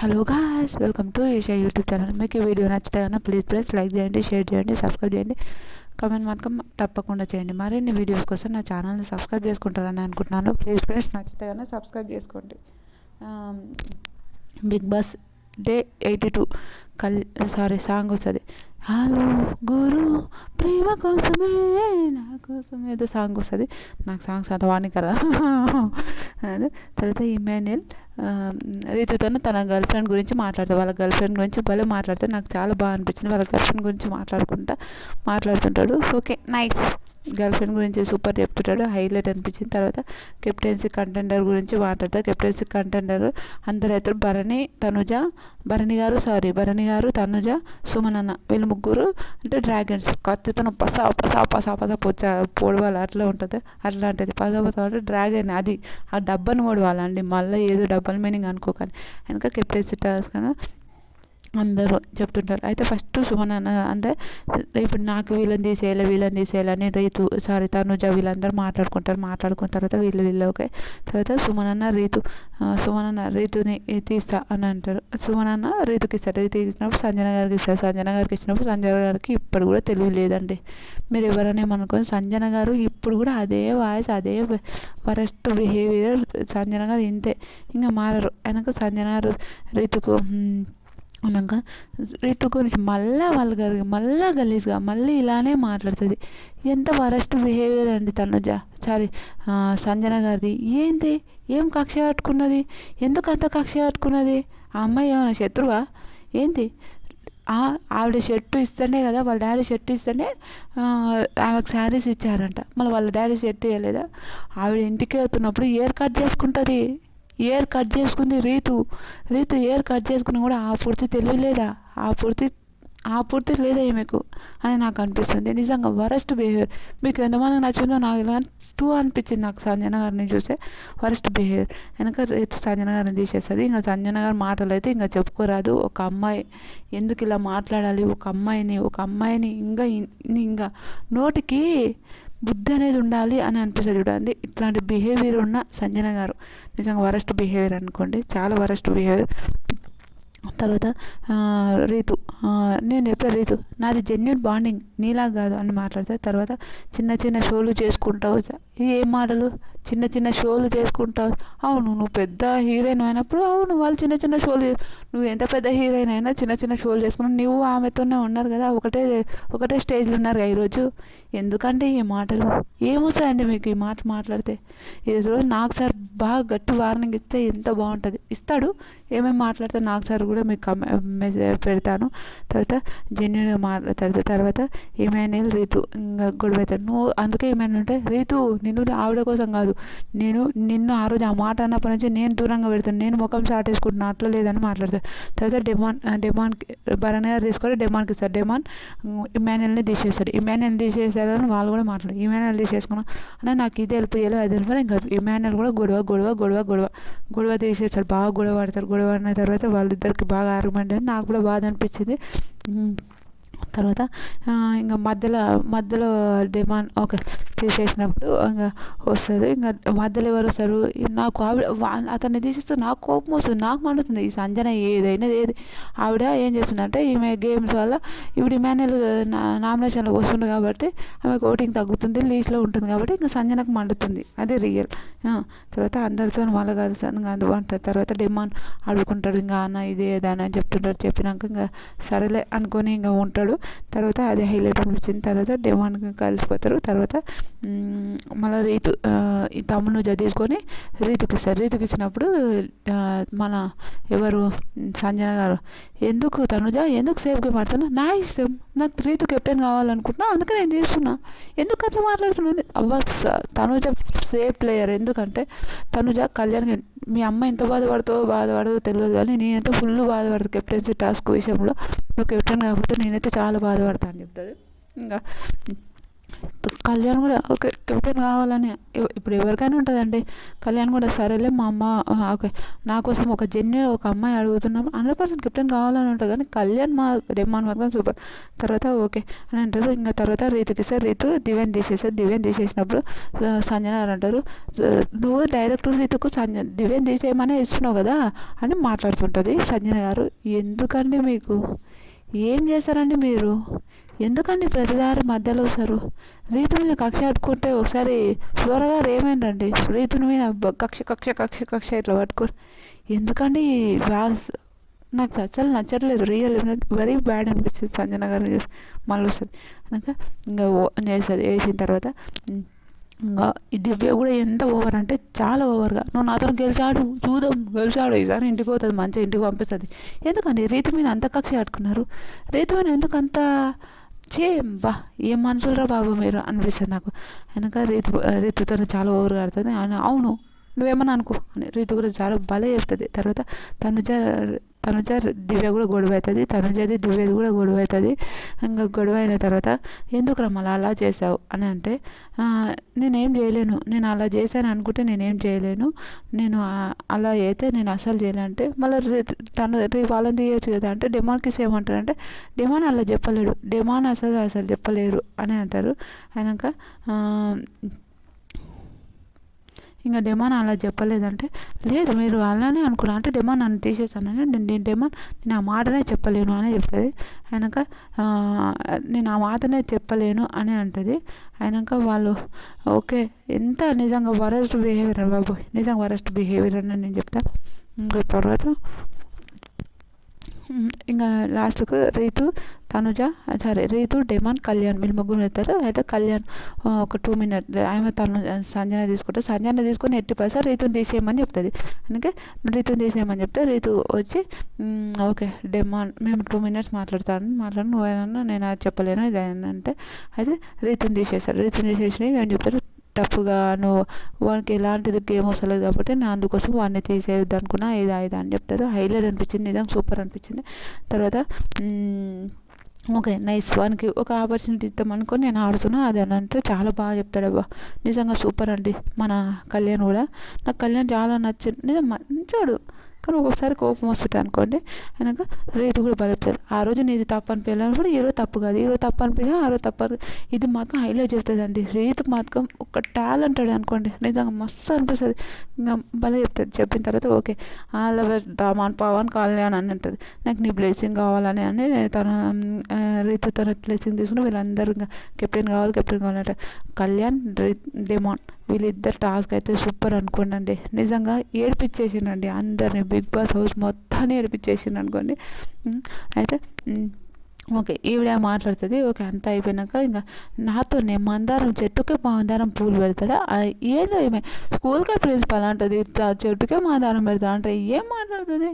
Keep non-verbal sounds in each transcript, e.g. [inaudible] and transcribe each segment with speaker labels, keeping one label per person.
Speaker 1: Hello guys welcome to Esha YouTube channel మీకు ఈ video నచ్చితే కన్నా ప్లీజ్ ప్లీజ్ లైక్ చేయండి షేర్ చేయండి సబ్స్క్రైబ్ చేయండి. కామెంట్ మాత్రం తప్పకుండా చేయండి. మరిన్ని వీడియోస్ కోసం నా ఛానల్ని సబ్స్క్రైబ్ చేసుకుంటారని అనుకుంటున్నాను. ప్లీజ్ ఫ్రెండ్స్ నచ్చితే కన్నా సబ్స్క్రైబ్ చేసుకోండి. Bigg Boss day eighty two కల్ సారీ సాంగ్ వస్తుంది. హలో గురు ప్రేమ కోసమే నా కోసం ఏదో సాంగ్ వస్తుంది. నాకు సాంగ్స్ అంత వాణి కదా. [laughs] అదే తర్వాత ఇమాన్యుయల్ రీతుతో తన గర్ల్ ఫ్రెండ్ గురించి మాట్లాడతాడు వాళ్ళ గర్ల్ ఫ్రెండ్ గురించి భలే మాట్లాడితే నాకు చాలా బాగా అనిపించింది. వాళ్ళ గర్ల్ ఫ్రెండ్ గురించి మాట్లాడుకుంటా మాట్లాడుతుంటాడు. ఓకే నైస్ గర్ల్ ఫ్రెండ్ గురించి సూపర్ చెప్తుంటాడు. హైలైట్ అనిపించింది తర్వాత కెప్టెన్సీ కంటెండర్ గురించి మాట్లాడతాడు కెప్టెన్సీ కంటెండర్ అందరు అయితే భరణి తనుజ భరణి గారు సారీ భరణి గారు తనుజ సుమనన్న వీళ్ళు ముగ్గురు అంటే డ్రాగన్స్ కత్తితో పసా పసా పసా పసా పొచ్చా పొడవాలి అట్లా ఉంటుంది. అట్లాంటిది పసా పసా అంటే డ్రాగన్ అది ఆ డబ్బాను పొడవాలండి మళ్ళీ ఏదో డబ్బల్ మీనింగ్ అనుకోకండి. వెనక కెప్టెన్సీ టాస్క్ అందరూ చెప్తుంటారు. అయితే ఫస్ట్ సుమన్ అన్న అంటే ఇప్పుడు నాకు వీళ్ళని తీసేయాలి వీళ్ళని తీసేయాలి అని రీతు సారీ తనుజ వీళ్ళందరూ మాట్లాడుకుంటారు. మాట్లాడుకున్న తర్వాత వీళ్ళు వీళ్ళు ఓకే. తర్వాత సుమన్ అన్న రీతు సుమన్ అన్న రీతుని తీస్తా అని అంటారు. సుమన్ అన్న రీతుకి ఇస్తారు రీతు ఇచ్చినప్పుడు సంజన గారికి ఇస్తారు సంజన గారికి ఇచ్చినప్పుడు సంజన గారికి ఇప్పుడు కూడా తెలివి లేదండి. మీరు ఎవరైనా ఏమనుకోండి సంజన గారు ఇప్పుడు కూడా అదే వాయిస్ అదే ఫరెస్ట్ బిహేవియర్ సంజన గారు ఇంతే. ఇంకా మారరు. ఆయనకు సంజన గారు రీతుకు అన్నాక రీతు గురించి మళ్ళీ వల్గర్ మళ్ళీ గలీజ్గా మళ్ళీ ఇలానే మాట్లాడుతుంది. ఎంత వరస్ట్ బిహేవియర్ అండి తనుజ. సారీ సంజన గారిది. ఏంది? ఏం కక్ష కట్టుకున్నది? ఎందుకు అంత కక్ష కట్టుకున్నది? ఆ అమ్మాయి ఏమైనా శత్రువా? ఏంది? ఆవిడ షర్టు ఇస్తేనే కదా వాళ్ళ డాడీ షర్ట్ ఇస్తేనే ఆమెకు శారీస్ ఇచ్చారంట. మళ్ళీ వాళ్ళ డాడీ షర్ట్ ఇవ్వలేదా ఆవిడ ఇంటికి వెళ్తున్నప్పుడు ఇయర్ కట్ చేసుకుంటుంది. ఇయర్ కట్ చేసుకుంది రీతు. రీతు ఇయర్ కట్ చేసుకుని కూడా ఆ పూర్తి తెలియలేదా? ఆ పూర్తి ఆ పూర్తి లేదా ఈమెకు? అని నాకు అనిపిస్తుంది. నిజంగా వరస్ట్ బిహేవియర్. మీకు ఎంతమంది నచ్చిందో నాకు ఇలా టూ అనిపించింది నాకు సంజన గారిని చూస్తే. Worst behaviour. వెనక రేపు సంజన గారిని తీసేస్తుంది. ఇంకా సంజన గారి మాటలు అయితే ఇంకా చెప్పుకోరాదు. ఒక అమ్మాయి ఎందుకు ఇలా మాట్లాడాలి? ఒక అమ్మాయిని ఒక అమ్మాయిని ఇంకా ఇంకా నోటికి బుద్ధి అనేది ఉండాలి అని అనిపిస్తుంది చూడండి ఇట్లాంటి బిహేవియర్ ఉన్న సంజన గారు. నిజంగా వరస్ట్ బిహేవియర్ అనుకోండి. చాలా వరస్ట్ బిహేవియర్ తర్వాత రీతు. నేను చెప్పే రీతు నాది జెన్యున్ బాండింగ్ నీలా కాదు అని మాట్లాడితే. తర్వాత చిన్న చిన్న షోలు చేసుకుంటావు. ఇది ఏం మాటలు? చిన్న చిన్న షోలు చేసుకుంటావు. అవును నువ్వు పెద్ద హీరోయిన్ అయినప్పుడు అవును వాళ్ళు చిన్న చిన్న షోలు నువ్వు ఎంత పెద్ద హీరోయిన్ అయినా చిన్న చిన్న షోలు చేసుకున్నావు నువ్వు ఆమెతోనే ఉన్నారు కదా. ఒకటే ఒకటే స్టేజ్లో ఉన్నారు కదా ఈరోజు. ఎందుకంటే ఈ మాటలు ఏమొస్తాయండి మీకు ఈ మాట మాట్లాడితే? ఈరోజు నాకు సార్ బాగా గట్టి వార్నింగ్ ఇస్తే ఎంత బాగుంటుంది? ఇస్తాడు. ఏమేమి మాట్లాడితే నాకు సార్ కూడా మీకు మెసేజ్ పెడతాను. తర్వాత జెన్యున్గా మాట్లాడతారు తర్వాత ఏమైనా రీతు ఇంకా గొడవ అవుతాను నువ్వు అందుకే ఏమైనా ఉంటే రీతు నిన్ను ఆవిడ కోసం కాదు. నేను నిన్ను ఆ రోజు ఆ మాట అన్నప్పటి నుంచి నేను దూరంగా పెడతాను. నేను ముఖం చాటేసుకుంటున్నా అట్లా లేదని మాట్లాడతాను తర్వాత డెమాన్ డెమాన్కి భరణ్ గారు తీసుకొని డెమాన్కి ఇస్తారు డెమాన్ ఇమాన్యుల్ని తీసేస్తాడు. చేశారు అని వాళ్ళు కూడా మాట్లాడు ఇమాన్యుల్ తీసేసుకున్నాం అంటే నాకు ఇది వెళ్ళిపోయాలి అది వెళ్ళిపోయి ఇంకా ఇమాన్యుల్ కూడా గొడవ గొడవ గొడవ గొడవ గొడవ తీసేస్తారు బాగా గొడవ పడతారు. గొడవ పడిన తర్వాత వాళ్ళిద్దరికి బాగా ఆర్గ్యుమెంట్ అని నాకు కూడా బాధ అనిపించింది. తర్వాత ఇంకా మధ్యలో మధ్యలో డిమాండ్ ఓకే తీసేసినప్పుడు ఇంకా వస్తుంది. ఇంకా మధ్యలో ఎవరు వస్తారు? నాకు ఆవిడ అతన్ని తీసేస్తే నాకు కోపం వస్తుంది. నాకు మండుతుంది ఈ సంజన ఏదైనా ఏది. ఆవిడ ఏం చేస్తుందంటే ఈమె గేమ్స్ వల్ల ఇప్పుడు ఇమాన్యుల్ నామినేషన్లో వస్తుంది కాబట్టి ఆమెకు ఓటింగ్ తగ్గుతుంది. లీస్ట్లో ఉంటుంది కాబట్టి ఇంకా సంజనకు మండుతుంది. అది రియల్. తర్వాత అందరితో మళ్ళీ కలిసి అందుబాటు తర్వాత డిమాండ్ అడుగుకుంటాడు ఇంకా అన్న ఇదే అని చెప్తుంటాడు. చెప్పినాక ఇంకా సరేలే అనుకొని ఇంకా ఉంటాడు. తర్వాత అది హైలైట్ అనిపించింది. తర్వాత డిమాండ్ కలిసిపోతారు. తర్వాత మళ్ళీ రీతు ఈ తమ్ముడు తీసుకొని రీతుకి ఇస్తారు. రీతుకి ఇచ్చినప్పుడు మన ఎవరు సంజన గారు ఎందుకు తనుజ? ఎందుకు సేఫ్గా మాట్లాడుతున్నా నా ఇష్టం. నాకు రీతు కెప్టెన్ కావాలనుకుంటున్నా. అందుకే నేను తీసుకున్నా ఎందుకు అట్లా మాట్లాడుతున్నాను అవ్వ తనుజ సేఫ్ ప్లేయర్. ఎందుకంటే తనుజ కళ్యాణ్ మీ అమ్మ ఎంత బాధపడుతుందో బాధపడదో తెలియదు కానీ నేనైతే ఫుల్ బాధపడతాను కెప్టెన్సీ టాస్క్ విషయంలో. నువ్వు కెప్టెన్ కాకపోతే నేనైతే చాలా బాధపడతా అని చెప్తుంది ఇంకా కళ్యాణ్ కూడా ఓకే కెప్టెన్ కావాలని ఇప్పుడు ఎవరికైనా ఉంటుందండి. కళ్యాణ్ కూడా సరేలే మా అమ్మ ఓకే. నా కోసం ఒక జెన్యున్ ఒక అమ్మాయి అడుగుతున్నాం. హండ్రెడ్ పర్సెంట్ కెప్టెన్ కావాలని ఉంటుంది కానీ కళ్యాణ్ మా రెహమాన్ మాత్రం సూపర్. తర్వాత ఓకే. అని అంటారు. ఇంకా తర్వాత రీతుకి సార్ రీతు దివ్యాన్ని తీసేసారు. దివ్యాన్ని తీసేసినప్పుడు సంజన గారు అంటారు నువ్వు డైరెక్ట్ రీతుకు సంజ దివ్యాన్ని తీసేయమనే ఇస్తున్నావు కదా అని మాట్లాడుతుంటుంది సంజన గారు. ఎందుకండి మీకు? ఏం చేశారండి మీరు? ఎందుకండి ప్రతిదారి మధ్యలో వస్తారు? రీతు మీద కక్ష పట్టుకుంటే ఒకసారి ఫ్లోర గారు ఏమైందండి రీతుని మీద కక్ష కక్ష కక్ష కక్ష ఇట్లా పట్టుకొని. ఎందుకండి నాకు అసలు నచ్చట్లేదు. రియల్ వెరీ బ్యాడ్ అనిపించింది సంజన గారు మళ్ళీ వస్తుంది అనక ఇంకా చేస్తుంది వేసిన తర్వాత ఇంకా ఈ దివ్య కూడా ఎంత ఓవర్ అంటే చాలా ఓవర్గా నువ్వు నాతో గెలిచాడు చూద్దాం గెలిచాడు ఈసారి ఇంటికి పోతుంది మంచిగా ఇంటికి పంపిస్తుంది. ఎందుకండి రీతి మీద అంత కక్ష ఆడుకున్నారు. రీతి మీద ఎందుకంత చేయం? బా ఏం మనుషులరా బాబు మీరు అనిపిస్తుంది నాకు. వెనక రీతు రీతితో చాలా ఓవర్గా ఆడుతుంది. ఆయన అవును నువ్వేమన్నా అనుకో అని రీతు కూడా చాలా భలే చెప్తుంది తర్వాత తను తనుజ దివ్య కూడా గొడవ అవుతుంది తనుజది దివ్యది కూడా గొడవ అవుతుంది. ఇంకా గొడవ అయిన తర్వాత ఎందుకు మళ్ళీ అలా చేసావు అని అంటే నేనేం చేయలేను. నేను అలా చేశాను అనుకుంటే నేనేం చేయలేను. నేను అలా అయితే నేను అసలు చేయలేను. అంటే మళ్ళీ తను వాళ్ళని తీయచ్చు కదా అంటే డిమాండ్కి ఏమంటారంటే డిమాండ్ అలా చెప్పలేడు. డిమాండ్ అసలు అసలు చెప్పలేరు. అని అంటారు. అయినాక ఇంకా డెమాన్ అలా చెప్పలేదంటే లేదు మీరు అలానే అనుకున్నా అంటే డెమాన్ నన్ను తీసేసానని నేను డెమాన్ నేను ఆ మాటనే చెప్పలేను అని చెప్తుంది. అయినాక నేను ఆ మాటనే చెప్పలేను అని అంటుంది. అయినాక వాళ్ళు ఓకే ఎంత నిజంగా వరస్ట్ బిహేవియర్ బాబు? నిజంగా వరస్ట్ బిహేవియర్? అని నేను చెప్తాను ఇంకా తర్వాత ఇంకా లాస్ట్కు రీతు తనుజ సారీ రీతు డెమాన్ కళ్యాణ్ వీళ్ళు ముగ్గురు వెళ్తారు అయితే కళ్యాణ్ ఒక టూ మినిట్ ఆమె తను సంజన తీసుకుంటే సంజన తీసుకొని ఎట్టి పైసా రీతుని తీసేయమని చెప్తుంది. అందుకే రీతుని తీసేయమని చెప్తే రీతు వచ్చి ఓకే డెమాన్ మేము టూ మినిట్స్ మాట్లాడతాను మాట్లాడు నువ్వేనా నేను అది చెప్పలేను ఇది అంటే అయితే రీతుని తీసేశారు. రీతుని తీసేసి ఏం చెప్తారు? టఫ్గా నువ్వు వానికి ఎలాంటిది గేమ్ వస్తలేదు కాబట్టి నేను అందుకోసం వాడిని తీసేయొద్దు అనుకున్నా ఇది ఇది అని చెప్తారు. హైలైట్ అనిపించింది నిజంగా సూపర్ అనిపించింది. తర్వాత ఓకే నైస్. వానికి ఒక ఆపర్చునిటీ ఇద్దాం అనుకొని నేను ఆడుతున్నా అది అని అంటే చాలా బాగా చెప్తాడు అబ్బా. నిజంగా సూపర్ అండి మన కళ్యాణ్ కూడా. నాకు కళ్యాణ్ చాలా నచ్చింది నిజం మంచోడు. కానీ ఒక్కొక్కసారి కోపం వస్తుంది అనుకోండి. అనగా రేపు కూడా బలుపుతుంది ఆ రోజు నీది తప్పు అనిపించాలని కూడా ఈరోజు తప్పు కాదు. ఈరోజు తప్పు అనిపించా ఆ రోజు తప్పు ఇది మాత్రం హైలైట్ చెప్తుంది అండి రేతు మాత్రం ఒక టాలెంట్ అనుకోండి. నిజంగా మస్తు అనిపిస్తుంది. ఇంకా భలే చెప్తుంది. చెప్పిన తర్వాత okay. All best Demon Pavan colony అని అంటుంది. నాకు నీ బ్లెస్సింగ్ కావాలని అని తన రీతు తన బ్లెస్సింగ్ తీసుకుని వీళ్ళందరూ ఇంకా కెప్టెన్ కావాలి కెప్టెన్ కావాలంటే కళ్యాణ్ డెమాన్ వీళ్ళిద్దరు టాస్క్ అయితే సూపర్ అనుకోండి నిజంగా ఏడిపించేసిండండి అందరిని బిగ్ బాస్ హౌస్ మొత్తాన్ని ఏడిపించేసిండు అనుకోండి. అయితే ఓకే ఈవిడ మాట్లాడుతుంది. ఓకే అంతా అయిపోయినాక ఇంకా నాతోనే మందారం చెట్టుకే మందారం పూలు పెడతాడా? ఏదో ఏమే స్కూల్కే ప్రిన్సిపల్ అంటుంది చెట్టుకే మందారం పెడతా అంటే ఏం మాట్లాడుతుంది?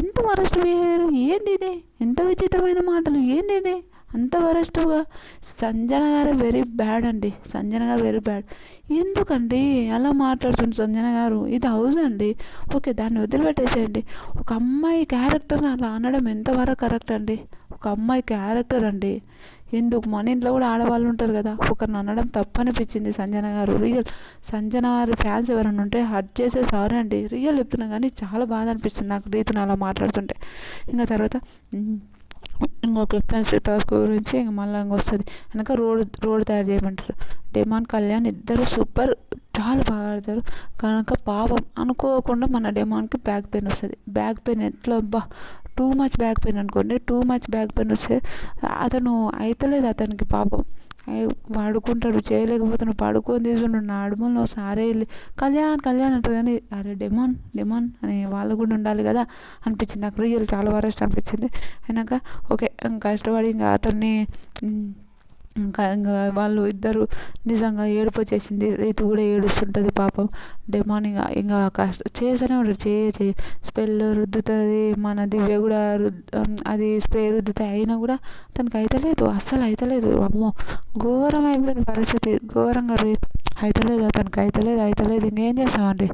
Speaker 1: ఎంత వరస్ట్ బిహేవియర్ ఏంది ఇది? ఎంత విచిత్రమైన మాటలు ఏంది ఇది? అంత వరస్ట్గా. సంజన గారు వెరీ బ్యాడ్ అండి. సంజన గారు వెరీ బ్యాడ్. ఎందుకండి అలా మాట్లాడుతుంది సంజన గారు? ఇది హౌస్ అండి. ఓకే దాన్ని వదిలిపెట్టేసేయండి. ఒక అమ్మాయి క్యారెక్టర్ని అలా అనడం ఎంతవరకు కరెక్ట్ అండి? ఒక అమ్మాయి క్యారెక్టర్ అండి. ఎందుకు? మన ఇంట్లో కూడా ఆడవాళ్ళు ఉంటారు కదా. ఒకరిని అనడం తప్పనిపించింది సంజన గారు. రియల్. సంజన గారి ఫ్యాన్స్ ఎవరైనా ఉంటే హర్ట్ చేసే సారీ అండి. రియల్ చెప్తున్నా కానీ చాలా బాధ అనిపిస్తుంది నాకు రీతిని అలా మాట్లాడుతుంటే. ఇంకా తర్వాత ఇంకొక ఎఫ్ఎన్సీ టాస్క్ గురించి ఇంక మళ్ళీ వస్తుంది. వెనక రోడ్ రోడ్ తయారు చేయమంటారు. డెమాన్ కళ్యాణ్ ఇద్దరు సూపర్ చాలా బాగా ఆడతారు. కనుక పాపం అనుకోకుండా మన డెమాన్కి బ్యాక్ పెయిన్ వస్తుంది. బ్యాక్ పెయిన్ ఎట్లా అబ్బా టూ మచ్ బ్యాక్ పెయిన్ అనుకోండి టూ మచ్ బ్యాక్ పెయిన్ వస్తే అతను అవుతలేదు అతనికి పాపం. పడుకుంటాడు చేయలేకపోతున్నాడు పడుకొని తీసుకుంటాడు నా అడుములో సారే వెళ్ళి కళ్యాణ్ కళ్యాణ్ అంటారు కానీ అరే డెమాన్ డెమాన్ అని వాళ్ళు కూడా ఉండాలి కదా అనిపించింది. నాకు రియల్ చాలా వరస్ట్ అనిపించింది. అయినాక ఓకే కష్టపడి ఇంకా అతన్ని ఇంకా ఇంకా వాళ్ళు ఇద్దరు నిజంగా ఏడుపు వచ్చేసింది. రీతు కూడా ఏడుస్తుంటుంది పాపం. డెమాన్ ఇంకా ఇంకా కష్ట చేస్తూనే ఉంటారు చేయ చేయ స్పెల్ రుద్దుతుంది. మన దివ్య కూడా అది స్ప్రే రుద్దుతాయి. అయినా కూడా తనకి అవుతలేదు అస్సలు అయితలేదు. అమ్మో ఘోరం అయిపోయింది పరిస్థితి. ఘోరంగా రేపు అయితలేదు. అతనికి అయితలేదు. అయితలేదు. ఇంకేం చేస్తామండి?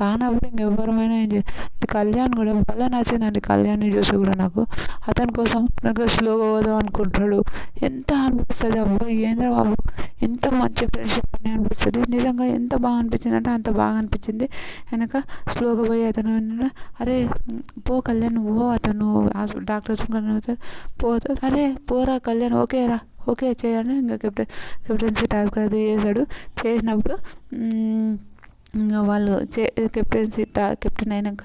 Speaker 1: కానప్పుడు ఇంకెవ్వరమైనా ఏం చేయాలి కళ్యాణ్ కూడా భలే నచ్చిందండి కళ్యాణ్ని చూసి కూడా నాకు. అతని కోసం నాకు స్లోగా పోదాం అనుకుంటాడు ఎంత అనిపిస్తుంది అబ్బా ఏంద్రా బాబు? ఎంత మంచి ఫ్రెండ్షిప్ అని అనిపిస్తుంది. నిజంగా ఎంత బాగా అనిపించింది అంటే అంత బాగా అనిపించింది. వెనక స్లోగా పోయి అతను అరే పో కళ్యాణ్ ఓ అతను. డాక్టర్ పోతా అరే పోరా కళ్యాణ్ ఓకే రా. ఓకే చేయాలని ఇంకా కెప్టెన్ కెప్టెన్సీ టాస్క్ అది చేశాడు. చేసినప్పుడు ఇంకా వాళ్ళు చే కెప్టెన్సీ కెప్టెన్ అయినాక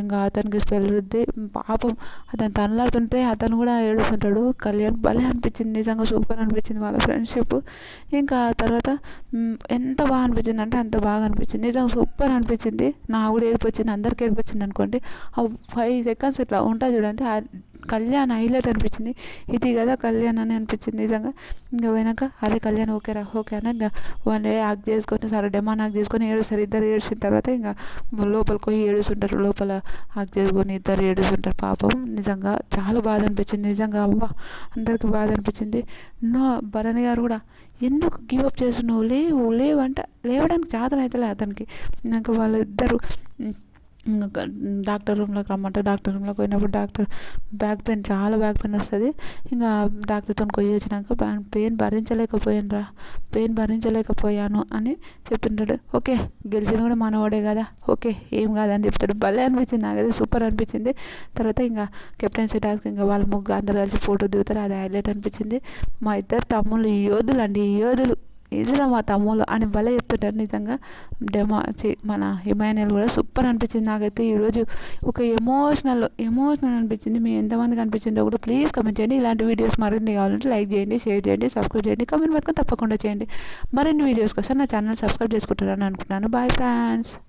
Speaker 1: ఇంకా అతనికి స్పెల్ రుద్ది పాపం అతను తనలాడుతుంటే అతను కూడా ఏడుస్తుంటాడు. కళ్యాణ్ భలే అనిపించింది నిజంగా సూపర్ అనిపించింది వాళ్ళ ఫ్రెండ్షిప్. ఇంకా తర్వాత ఎంత బాగా అనిపించింది అంటే అంత బాగా అనిపించింది. నిజంగా సూపర్ అనిపించింది. నాకు కూడా ఏడుపు వచ్చింది అందరికి ఏడుపు వచ్చింది అనుకోండి ఆ ఫైవ్ సెకండ్స్ ఇట్లా ఉంటుంది చూడండి కళ్యాణ్ హైలైట్ అనిపించింది. ఇది కదా కళ్యాణ్ అని అనిపించింది నిజంగా. ఇంకా పోయినాక అరే కళ్యాణ్ ఓకేరా ఓకే అని ఇంకా వాళ్ళు యాక్ట్ చేసుకొని సరే డెమాన్ యాక్ట్ చేసుకొని ఏడుస్తారు. ఇద్దరు ఏడ్చిన తర్వాత ఇంకా లోపలికి పోయి ఏడుస్తుంటారు. లోపల యాక్ట్ చేసుకొని ఇద్దరు ఏడుస్తుంటారు. పాపం నిజంగా చాలా బాధ అనిపించింది. నిజంగా అవ్వ అందరికీ బాధ అనిపించింది. నో భరణి గారు కూడా ఎందుకు గివప్ చేస్తున్నావు? లేవు లేవు అంటే లేవడానికి చేతన అవుతలే అతనికి. ఇంకా వాళ్ళిద్దరు డాక్టర్ రూమ్లోకి రమ్మంటే డాక్టర్ రూమ్లోకి పోయినప్పుడు డాక్టర్ బ్యాక్ పెయిన్ చాలా బ్యాక్ పెయిన్ వస్తుంది. ఇంకా డాక్టర్తో పోయి వచ్చినాక పెయిన్ భరించలేకపోయాను రా పెయిన్ భరించలేకపోయాను అని చెప్తుంటాడు ఓకే గెలిచింది కూడా మనవాడే కదా ఓకే ఏం కాదని చెప్తాడు. భలే అనిపించింది నాకైతే సూపర్ అనిపించింది. తర్వాత ఇంకా కెప్టెన్సీ టాస్క్ ఇంకా వాళ్ళ ముగ్గురు అందరు కలిసి ఫోటో దిగుతారు. అది హైలైట్ అనిపించింది. మా ఇద్దరు తమ్ముళ్ళు యోధులు అండి యోధులు. ఇదిరా మా తమ్ముళ్ళు అని భలే చెప్తుంటారు నిజంగా. డెమా మన హిమాయనల్ కూడా సూపర్ అనిపించింది నాకైతే ఈరోజు. ఒక ఎమోషనల్ ఎమోషనల్ అనిపించింది. మీ ఎంతమందికి అనిపించిందో కూడా ప్లీజ్ కమెంట్ చేయండి. ఇలాంటి వీడియోస్ మరిన్ని కావాలంటే లైక్ చేయండి షేర్ చేయండి సబ్స్క్రైబ్ చేయండి కమెంట్ పెట్టుకొని తప్పకుండా చేయండి. మరిన్ని వీడియోస్ కోసం నా ఛానల్ సబ్స్క్రైబ్ చేసుకుంటారని అనుకుంటున్నాను. Bye friends